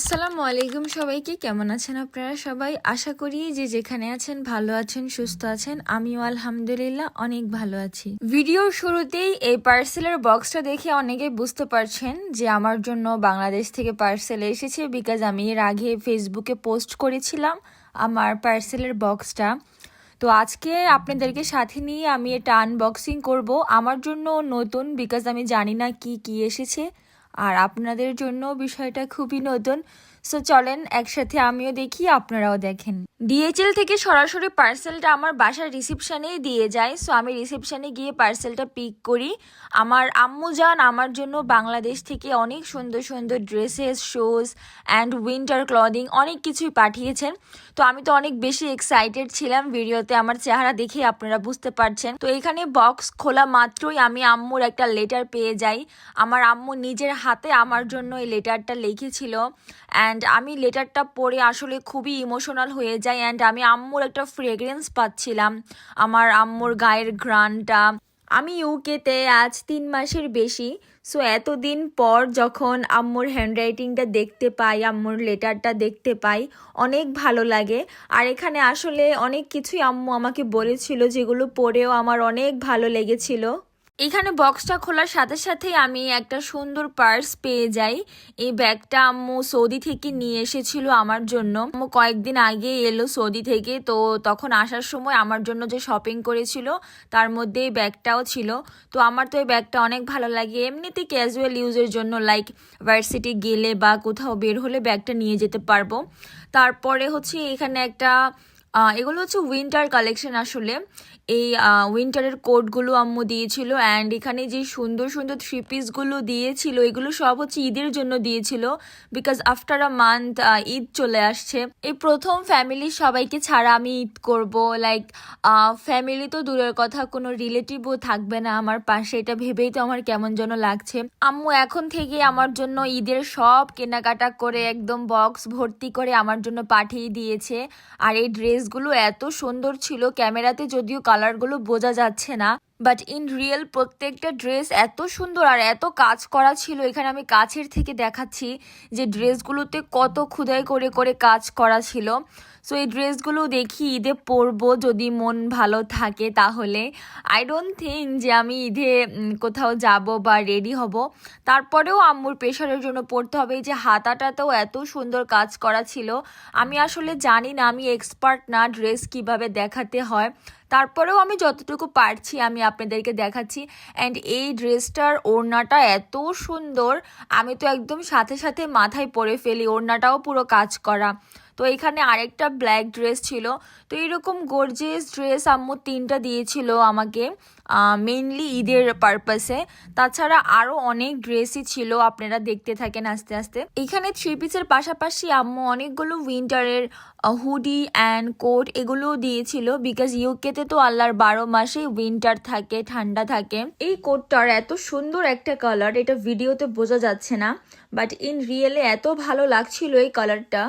আসসালামু আলাইকুম সবাইকে। কেমন আছেন আপনারা সবাই? আশা করি যে যেখানে আছেন ভালো আছেন, সুস্থ আছেন। আমিও আলহামদুলিল্লাহ অনেক ভালো আছি। ভিডিওর শুরুতেই এই পার্সেলের বক্সটা দেখে অনেকে বুঝতে পারছেন যে আমার জন্য বাংলাদেশ থেকে পার্সেল এসেছে বিকজ আমি এর আগে ফেসবুকে পোস্ট করেছিলাম আমার পার্সেলের বক্সটা। তো আজকে আপনাদেরকে সাথে নিয়ে আমি এটা আনবক্সিং করব। আমার জন্য নতুন বিকজ আমি জানি না কি কি এসেছে। আর আপনাদের জন্য বিষয়টা খুবই নতুন। সো চলেন একসাথে আমিও দেখি, আপনারাও দেখেন। ডিএচএল থেকে সরাসরি পার্সেলটা আমার বাসার রিসিপশানেই দিয়ে যায়। সো আমি রিসিপশানে গিয়ে পার্সেলটা পিক করি। আমার আম্মু যান, আমার জন্য বাংলাদেশ থেকে অনেক সুন্দর সুন্দর dresses shoes and winter clothing অনেক কিছুই পাঠিয়েছেন। তো আমি তো অনেক বেশি এক্সাইটেড ছিলাম ভিডিওতে আমার চেহারা দেখে আপনারা বুঝতে পারছেন। তো এখানে বক্স খোলা মাত্রই আমি আম্মুর একটা লেটার পেয়ে যাই। আমার আম্মু নিজের হাতে আমার জন্য এই লেটারটা লিখেছিল। অ্যান্ড আমি লেটারটা পড়ে আসলে খুবই ইমোশনাল হয়ে যাই। অ্যান্ড আমি আম্মুর একটা ফ্রেগরেন্স পাচ্ছিলাম। আমার আম্মুর গায়ের ঘ্রাণটা। আমি ইউকেতে আজ তিন মাসের বেশি সো এতদিন পর যখন আম্মুর হ্যান্ডরাইটিংটা দেখতে পাই, আম্মুর লেটারটা দেখতে পাই, অনেক ভালো লাগে। আর এখানে আসলে অনেক কিছুই আম্মু আমাকে বলেছিল যেগুলো পড়েও আমার অনেক ভালো লেগেছিল। এখানে বক্সটা খোলার সাথে সাথেই আমি একটা সুন্দর পার্স পেয়ে যাই। এই ব্যাগটা আম্মু সৌদি থেকে নিয়ে এসেছিল আমার জন্য। আম্মু কয়েকদিন আগে এলো সৌদি থেকে, তো তখন আসার সময় আমার জন্য যে শপিং করেছিল, তার মধ্যে এই ব্যাগটাও ছিল। তো আমার তো এই ব্যাগটা অনেক ভালো লাগে। এমনিতে ক্যাজুয়াল ইউজের জন্য লাইক ভার্সিটি গেলে বা কোথাও বের হলে ব্যাগটা নিয়ে যেতে পারব। তারপরে হচ্ছে এখানে একটা এগুলো হচ্ছে উইন্টার কালেকশন আসলে। এই উইন্টারের কোটগুলো আম্মু দিয়েছিল অ্যান্ড এখানে যে সুন্দর সুন্দর থ্রি পিসগুলো দিয়েছিল, এগুলো সব হচ্ছে ঈদের জন্য দিয়েছিল because after a month Eid চলে আসছে। এই প্রথম ফ্যামিলি সবাইকে ছাড়া আমি ঈদ করব লাইক ফ্যামিলি তো দূরের কথা, কোনো রিলেটিভও থাকবে না আমার পাশে, এটা ভেবেই তো আমার কেমন যেন লাগছে। আম্মু এখন থেকে আমার জন্য ঈদের সব কেনাকাটা করে, একদম বক্স ভর্তি করে আমার জন্য পাঠিয়ে দিয়েছে। আর এই ড্রেসগুলো এত সুন্দর ছিল ক্যামেরাতে যদিও কালারগুলো বোঝা যাচ্ছে না। বাট ইন রিয়েল প্রত্যেকটা ড্রেস এত সুন্দর আর এত কাজ করা ছিল। এখানে আমি কাছের থেকে দেখাচ্ছি যে ড্রেসগুলোতে কত খুদাই করে করে কাজ করা ছিল। সো এই ড্রেসগুলো দেখি ঈদে পরবো যদি মন ভালো থাকে তাহলে। আই ডোন্ট থিঙ্ক যে আমি ঈদে কোথাও যাব বা রেডি হব। তারপরেও আম্মুর প্রেশারের জন্য পড়তে হবে। এই যে হাতাটাতেও এত সুন্দর কাজ করা ছিল। আমি আসলে জানি না, আমি এক্সপার্ট না ড্রেস কীভাবে দেখাতে হয়। তারপরেও আমি যতটুকু পারছি আমি আপনাদেরকে দেখাচ্ছি। অ্যান্ড এই ড্রেসটার ওড়নাটা এত সুন্দর, আমি তো একদম সাথে সাথে মাথায় পরে ফেলি, ওড়নাটাও পুরো কাজ করা। তো এখানে আরেকটা ব্ল্যাক ড্রেস ছিল। তো এইরকম গর্জিয়াস ড্রেস আম্মু তিনটা দিয়েছিল আমাকে মেনলি ঈদের পারপাসে তাছাড়া আরও অনেক ড্রেসই ছিল, আপনারা দেখতে থাকেন আস্তে আস্তে। এখানে থ্রি পিসের পাশাপাশি আম্মু অনেকগুলো উইন্টারের হুডি অ্যান্ড কোট এগুলোও দিয়েছিল বিকজ ইউকেতে তো আল্লাহর বারো মাসেই উইন্টার থাকে, ঠান্ডা থাকে। এই কোটটার এত সুন্দর একটা কালার এটা ভিডিওতে বোঝা যাচ্ছে না বাট ইন রিয়েলে এত ভালো লাগছিল এই কালারটা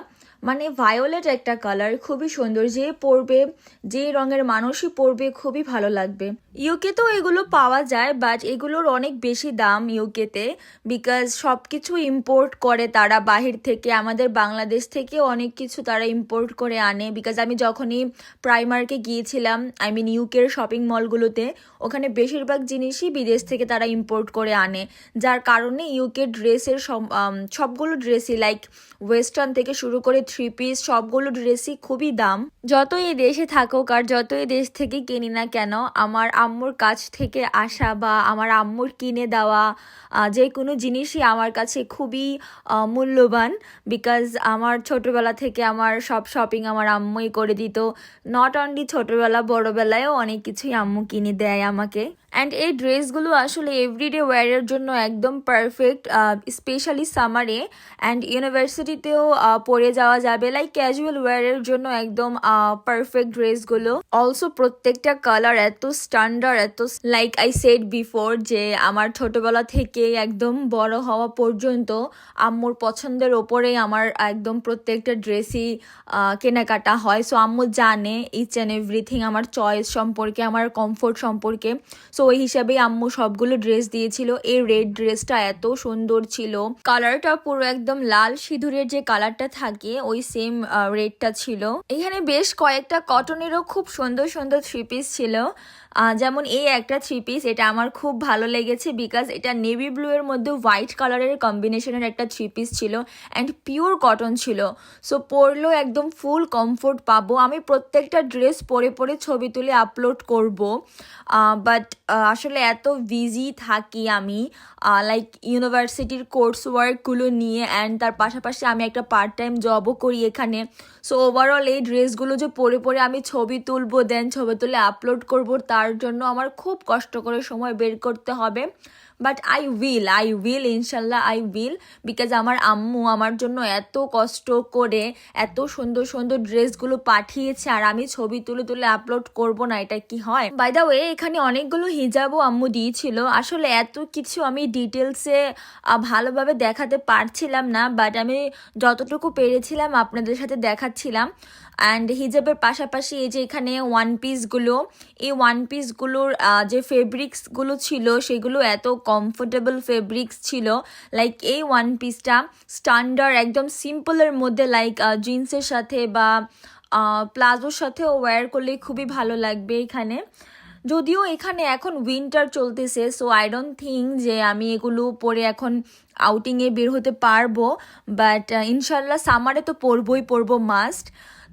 মানে ভায়োলেট একটা কালার খুবই সুন্দর। যে পরবে যে রঙের মানুষই পরবে, খুবই ভালো লাগবে। ইউকেতেও এগুলো পাওয়া যায় বাট এগুলোর অনেক বেশি দাম ইউকেতে বিকজ সব কিছু ইম্পোর্ট করে তারা বাহির থেকে, আমাদের বাংলাদেশ থেকে অনেক কিছু তারা ইম্পোর্ট করে আনে। বিকজ আমি যখনই প্রাইমার্কে গিয়েছিলাম আই মিন ইউকের শপিং মলগুলোতে ওখানে বেশিরভাগ জিনিসই বিদেশ থেকে তারা ইম্পোর্ট করে আনে। যার কারণে ইউকে ড্রেসের সব- সবগুলো ড্রেসই লাইক ওয়েস্টার্ন থেকে শুরু করে থ্রি পিস সবগুলো ড্রেসই খুবই দাম। যতই এই দেশে থাকুক আর যতই দেশ থেকে কিনি না কেন, আমার আম্মুর কাছ থেকে আসা বা আমার আম্মুর কিনে দেওয়া যে কোনো জিনিসই আমার কাছে খুবই মূল্যবান বিকজ আমার ছোটবেলা থেকে আমার সব শপিং আমার আম্মুই করে দিত। নট অনলি ছোটবেলা, বড়বেলায়ও অনেক কিছুই আম্মু কিনে দেয় আমাকে। অ্যান্ড এই ড্রেসগুলো আসলে এভরিডে ওয়্যারের জন্য একদম পারফেক্ট স্পেশালি সামারে অ্যান্ড ইউনিভার্সিটিতেও পরে যাওয়া যাবে। লাইক ক্যাজুয়াল ওয়্যারের জন্য একদম পারফেক্ট ড্রেসগুলো। অলসো প্রত্যেকটা কালার এত স্ট্যান্ডার্ড এত লাইক আই সেড বিফোর যে আমার ছোটবেলা থেকে একদম বড় হওয়া পর্যন্ত আম্মুর পছন্দের ওপরেই আমার একদম প্রত্যেকটা ড্রেসই কেনাকাটা হয়। সো আম্মু জানে ইচ অ্যান্ড এভরিথিং আমার চয়েস সম্পর্কে, আমার কমফোর্ট সম্পর্কে। সো সো ওই হিসাবে আম্মু সবগুলো ড্রেস দিয়েছিল। এই রেড ড্রেসটা এত সুন্দর ছিল। কালারটা পুরো একদম লাল সিঁদুরের যে কালারটা থাকে, ওই সেম রেডটা ছিল। এখানে বেশ কয়েকটা কটনেরও খুব সুন্দর সুন্দর থ্রি পিস ছিল। যেমন এই একটা থ্রি পিস এটা আমার খুব ভালো লেগেছে বিকজ এটা নেভি ব্লু এর মধ্যে হোয়াইট কালারের কম্বিনেশনের একটা থ্রি পিস ছিল অ্যান্ড পিওর কটন ছিল। সো পরলেও একদম ফুল কমফোর্ট পাবো। আমি প্রত্যেকটা ড্রেস পরে পরে ছবি তুলে আপলোড করব। বাট আসলে এত বিজি থাকি আমি লাইক ইউনিভার্সিটির কোর্স ওয়ার্কগুলো নিয়ে অ্যান্ড তার পাশাপাশি আমি একটা পার্ট টাইম জবও করি এখানে। সো ওভারঅল এই ড্রেসগুলো যে পরে পরে আমি ছবি তুলবো দেন ছবি তুলে আপলোড করব, তার জন্য আমার খুব কষ্ট করে সময় বের করতে হবে। But I will I will ইনশাল্লাহ আই উইল বিকজ আমার আম্মু আমার জন্য এত কষ্ট করে এত সুন্দর সুন্দর ড্রেসগুলো পাঠিয়েছে, আর আমি ছবি তুলে তুলে আপলোড করব না, এটা কি হয়? বাই দ্য ওয়ে এখানে অনেকগুলো হিজাবও আম্মু দিয়েছিল। আসলে এত কিছু আমি ডিটেলসে ভালোভাবে দেখাতে পারছিলাম না বাট আমি যতটুকু পেরেছিলাম আপনাদের সাথে দেখাচ্ছিলাম। অ্যান্ড হিজাবের পাশাপাশি এই যে এখানে ওয়ান পিসগুলো এই ওয়ান পিসগুলোর যে ফেব্রিক্সগুলো ছিল, সেগুলো এত কমফোর্টেবল ফেব্রিক্স ছিল। লাইক এই ওয়ান পিসটা স্ট্যান্ডার্ড একদম সিম্পলের মধ্যে লাইক জিন্সের সাথে বা প্লাজোর সাথেও ওয়্যার করলে খুবই ভালো লাগবে এখানে। যদিও এখানে এখন উইন্টার চলতেছে সো আই ডোন্ট থিঙ্ক যে আমি এগুলো পরে এখন আউটিংয়ে বের হতে পারব বাট ইনশাল্লাহ সামারে তো পরবই, পরবো মাস্ট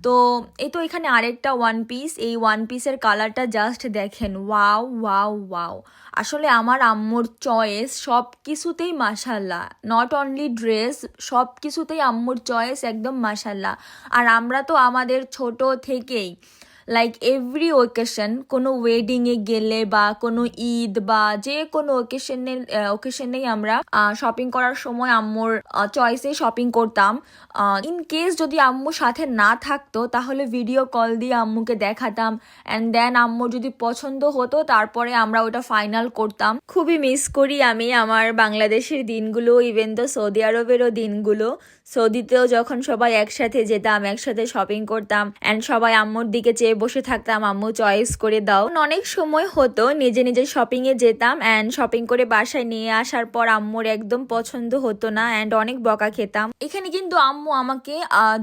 তো এই তো এখানে আরেকটা ওয়ান পিস এই ওয়ান পিসের কালারটা জাস্ট দেখেন। ওয়াও ওয়াও ওয়াও আসলে আমার আম্মুর চয়েস সব কিছুতেই মাসাল্লাহ নট অনলি ড্রেস সব কিছুতেই আম্মুর চয়েস একদম মাসাল্লাহ আর আমরা তো আমাদের ছোট থেকেই লাইক এভরি ওকেশন কোনো ওয়েডিংয়ে গেলে বা কোনো ঈদ বা যে কোনো ওকেশনে ওকেশনেই আমরা শপিং করার সময় আম্মুর চয়েসে শপিং করতাম। ইন কেস যদি আম্মু সাথে না থাকতো, তাহলে ভিডিও কল দিয়ে আম্মুকে দেখাতাম। অ্যান্ড দেন আম্মুর যদি পছন্দ হতো, তারপরে আমরা ওটা ফাইনাল করতাম। খুবই মিস করি আমি আমার বাংলাদেশের দিনগুলো ইভেন তো সৌদি আরবেরও দিনগুলো। সৌদিতেও যখন সবাই একসাথে যেতাম, একসাথে শপিং করতাম। অ্যান্ড সবাই আম্মুর দিকে চেয়ে বসে থাকতাম, আম্মু চয়েস করে দাও। অনেক সময় হতো, নিজে নিজে শপিং এ যেতাম অ্যান্ড শপিং করে বাসায় নিয়ে আসার পর আম্মুর একদম পছন্দ হতো না অ্যান্ড অনেক বকা খেতাম। এখানে কিন্তু আম্মু আমাকে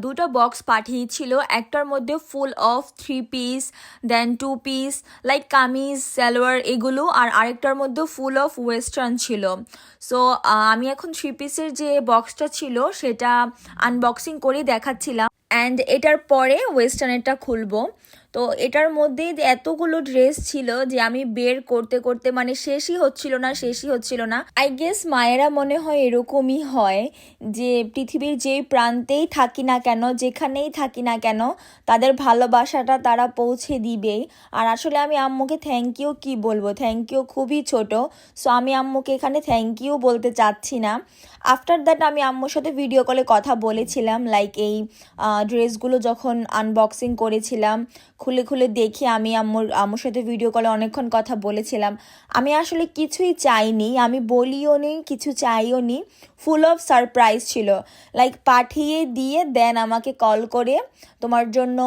দুটো বক্স পাঠিয়েছিল, একটার মধ্যে full of three piece then two piece like kameez, salwar এগুলো আর আরেকটার মধ্যে ফুল অফ ওয়েস্টার্ন ছিল। সো আমি এখন থ্রি পিসের যে বক্সটা ছিল, সেটা আনবক্সিং করে দেখাচ্ছিলাম। অ্যান্ড এটার পরে ওয়েস্টার্নেরটা খুলবো। তো এটার মধ্যেই এতগুলো ড্রেস ছিল যে আমি বের করতে করতে মানে শেষই হচ্ছিল না, শেষই হচ্ছিল না। আই গেস মায়েরা মনে হয় এরকমই হয় যে পৃথিবীর যেই প্রান্তেই থাকি না কেন, যেখানেই থাকি না কেন, তাদের ভালোবাসাটা তারা পৌঁছে দিবেই। আর আসলে আমি আম্মুকে থ্যাংক ইউ কি বলব? থ্যাংক ইউ খুবই ছোট সো আমি আম্মুকে এখানে থ্যাংক ইউ বলতে চাচ্ছি না। আফটার দ্যাট আমি আম্মুর সাথে ভিডিও কলে কথা বলেছিলাম লাইক এই ড্রেসগুলো যখন আনবক্সিং করেছিলাম খুলে খুলে দেখি। আমি আম্মুর আম্মুর সাথে ভিডিও কলে অনেকক্ষণ কথা বলেছিলাম। আমি আসলে কিছুই চাইনি, আমি বলিও নি, কিছু চাইও নি। ফুল অফ সারপ্রাইজ ছিল। লাইক পাঠিয়ে দিয়ে দেন আমাকে কল করে, তোমার জন্য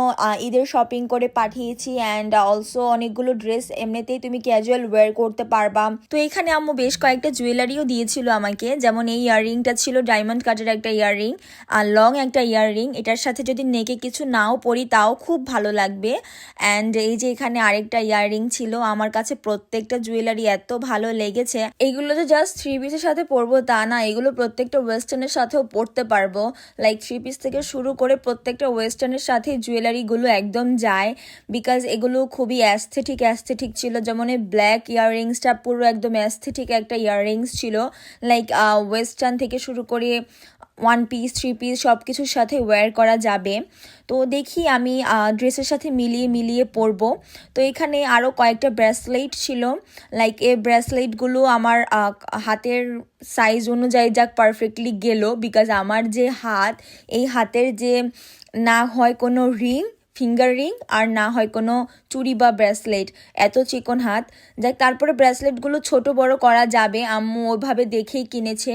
ঈদের শপিং করে পাঠিয়েছি অ্যান্ড অলসো অনেকগুলো ড্রেস এমনিতেই তুমি ক্যাজুয়াল ওয়্যার করতে পারবা। তো এখানে আম্মু বেশ কয়েকটা জুয়েলারিও দিয়েছিল আমাকে, যেমন এই ইয়াররিংটা ছিল ডায়মন্ড কাটের একটা ইয়াররিং আর লং একটা ইয়াররিং এটার সাথে যদি নেকে কিছু নাও পরি তাও খুব ভালো লাগবে। অ্যান্ড এই যে এখানে আরেকটা ইয়াররিং ছিল, আমার কাছে প্রত্যেকটা জুয়েলারি এত ভালো লেগেছে। এগুলো তো জাস্ট থ্রি পিসের সাথে পরবো, তা না, এগুলো প্রত্যেকটা ওয়েস্টার্নের সাথেও পরতে পারব। লাইক থ্রি পিস থেকে শুরু করে প্রত্যেকটা ওয়েস্টার্নের সাথে জুয়েলারিগুলো একদম যায়। বিকজ এগুলো খুবই অ্যাস্থেটিক অ্যাস্থেটিক ছিল। যেমন এই ব্ল্যাক ইয়াররিংসটা পুরো একদম অ্যাস্থেটিক একটা ইয়াররিংস ছিল। লাইক ওয়েস্টার্ন থেকে শুরু করে ওয়ান পিস থ্রি পিস সব কিছুর সাথে ওয়্যার করা যাবে। তো দেখি আমি ড্রেসের সাথে মিলিয়ে মিলিয়ে পরব। তো এখানে আরও কয়েকটা ব্রেসলেট ছিল। লাইক এ ব্রেসলেটগুলো আমার হাতের সাইজ অনুযায়ী যাক পারফেক্টলি গেল। বিকজ আমার যে হাত, এই হাতের যে না হয় কোনো রিং ফিঙ্গার রিং আর না হয় কোনো চুড়ি বা ব্রেসলেট এত চিকন হাত। যাক, তারপরে ব্রেসলেটগুলো ছোট বড় করা যাবে। আম্মু ওইভাবে দেখেই কিনেছে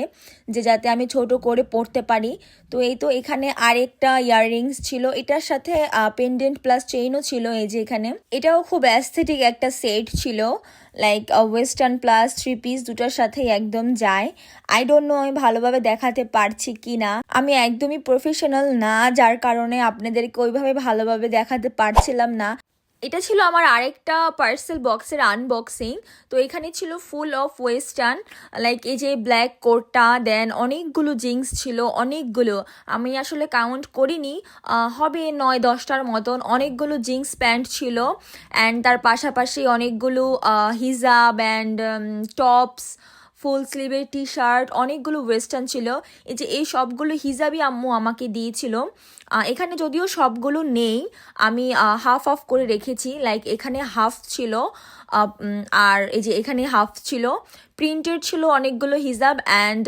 যে যাতে আমি ছোট করে পরতে পারি। তো এই তো এখানে আরেকটা ইয়াররিংস ছিল। এটার সাথে পেন্ডেন্ট প্লাস চেইনও ছিল এই যে এখানে। এটাও খুব অ্যাস্থেটিক একটা সেট ছিল। Like western plus three piece দুটোর সাথেই একদম যায়। আই ডোন্ট নো আমি ভালোভাবে দেখাতে পারছি কি না আমি একদমই প্রফেশনাল না, যার কারণে আপনাদেরকে ওইভাবে ভালোভাবে দেখাতে পারছিলাম না। এটা ছিল আমার আরেকটা পার্সেল বক্সের আনবক্সিং তো এখানে ছিল ফুল অফ ওয়েস্টার্ন লাইক এই যে ব্ল্যাক কোটটা দেন অনেকগুলো জিন্স ছিল, অনেকগুলো। আমি আসলে কাউন্ট করিনি হবে নয় দশটার মতন। অনেকগুলো জিন্স প্যান্ট ছিল অ্যান্ড তার পাশাপাশি অনেকগুলো হিজাব অ্যান্ড টপস ফুল স্লিভের টি শার্ট অনেকগুলো ওয়েস্টার্ন ছিল। এই যে এই সবগুলো হিজাবই আম্মু আমাকে দিয়েছিল। এখানে যদিও সবগুলো নেই, আমি হাফ অফ করে রেখেছি লাইক এখানে হাফ ছিল আর এই যে এখানে হাফ ছিল। প্রিন্টেড ছিল অনেকগুলো হিজাব অ্যান্ড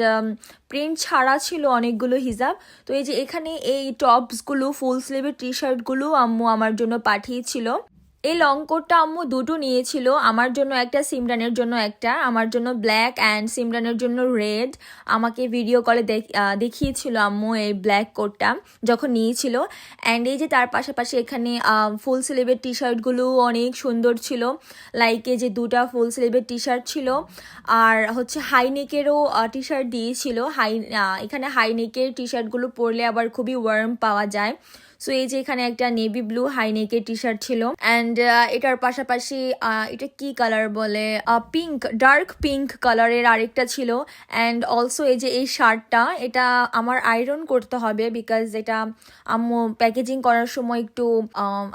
প্রিন্ট ছাড়া ছিল অনেকগুলো হিজাব। তো এই যে এখানে এই টপসগুলো ফুল স্লিভের টি শার্টগুলো আম্মু আমার জন্য পাঠিয়েছিল। এই লং কোটটা আম্মু দুটো নিয়েছিল। আমার জন্য একটা, সিমরানের জন্য একটা। আমার জন্য ব্ল্যাক অ্যান্ড সিমরানের জন্য রেড আমাকে ভিডিও কলে দেখিয়েছিল আম্মু এই ব্ল্যাক কোটটা যখন নিয়েছিল। অ্যান্ড এই যে তার পাশাপাশি এখানে ফুল স্লিভের টি শার্টগুলো অনেক সুন্দর ছিল। লাইক যে দুটা ফুল স্লিভের টি শার্ট ছিল। আর হচ্ছে হাইনেকেরও টি শার্ট দিয়েছিল। হাই এখানে হাইনেকের টি শার্টগুলো পরলে আবার খুবই ওয়ার্ম পাওয়া যায়। সো এই যে এখানে একটা নেভি ব্লু হাইনেকের টি শার্ট ছিল। অ্যান্ড এটার পাশাপাশি এটা কি কালার বলে? পিঙ্ক ডার্ক পিঙ্ক কালারের আরেকটা ছিল। অ্যান্ড অলসো এই যে এই শার্টটা, এটা আমার আয়রন করতে হবে বিকজ এটা আম্মু প্যাকেজিং করার সময় একটু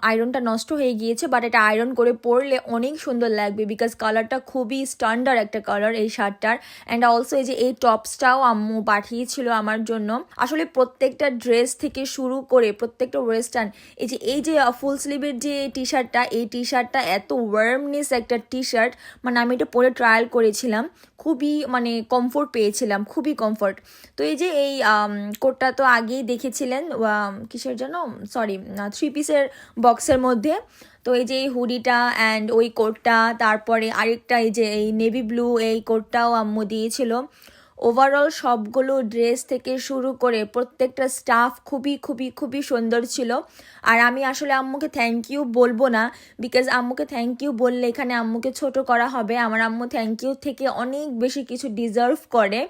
আয়রনটা নষ্ট হয়ে গিয়েছে। বাট এটা আয়রন করে পরলে অনেক সুন্দর লাগবে বিকজ কালারটা খুবই স্ট্যান্ডার্ড একটা কালার এই শার্টটার। অ্যান্ড অলসো এই যে এই টপসটাও আম্মু পাঠিয়েছিল আমার জন্য। আসলে প্রত্যেকটা ড্রেস থেকে শুরু করে, প্রত্যেকটা ওয়েস্টার্ন এই যে এই যে ফুল স্লিভের যে টি শার্টটা এই টি শার্টটা এত ওয়ার্মনেস একটা টি শার্ট মানে আমি এটা পরে ট্রায়াল করেছিলাম, খুবই মানে কমফোর্ট পেয়েছিলাম, খুবই কমফোর্ট তো এই যে, এই কোটটা তো আগেই দেখেছিলেন কিসের জন্য? সরি থ্রি পিসের বক্সের মধ্যে। তো এই যে, এই হুডিটা অ্যান্ড ওই কোটটা তারপরে আরেকটা এই যে, এই নেভি ব্লু এই কোটটাও আম্মু দিয়েছিল। ওভারঅল সবগুলো ড্রেস থেকে শুরু করে প্রত্যেকটা স্টাফ খুবই খুবই খুবই সুন্দর ছিল। আর আমি আসলে আম্মুকে থ্যাংক ইউ বলব না বিকজ আম্মুকে থ্যাংক ইউ বললে এখানে আম্মুকে ছোট করা হবে। আমার আম্মু থ্যাংক ইউ থেকে অনেক বেশি কিছু ডিজার্ভ করে।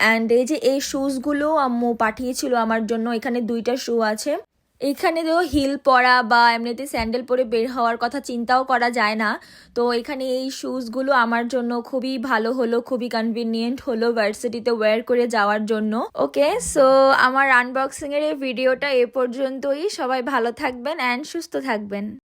অ্যান্ড এই যে এই শুজগুলো আম্মু পাঠিয়েছিল আমার জন্য, এখানে দুইটা শু আছে। এখানে তো হিল পরা বা এমনিতে স্যান্ডেল পরে বের হওয়ার কথা চিন্তাও করা যায় না। তো এখানে এই শুজগুলো আমার জন্য খুবই ভালো হলো, খুবই কনভিনিয়েন্ট হলো ভার্সিটিতে ওয়্যার করে যাওয়ার জন্য। ওকে সো আমার আনবক্সিংয়ের এই ভিডিওটা এ পর্যন্তই। সবাই ভালো থাকবেন অ্যান্ড সুস্থ থাকবেন।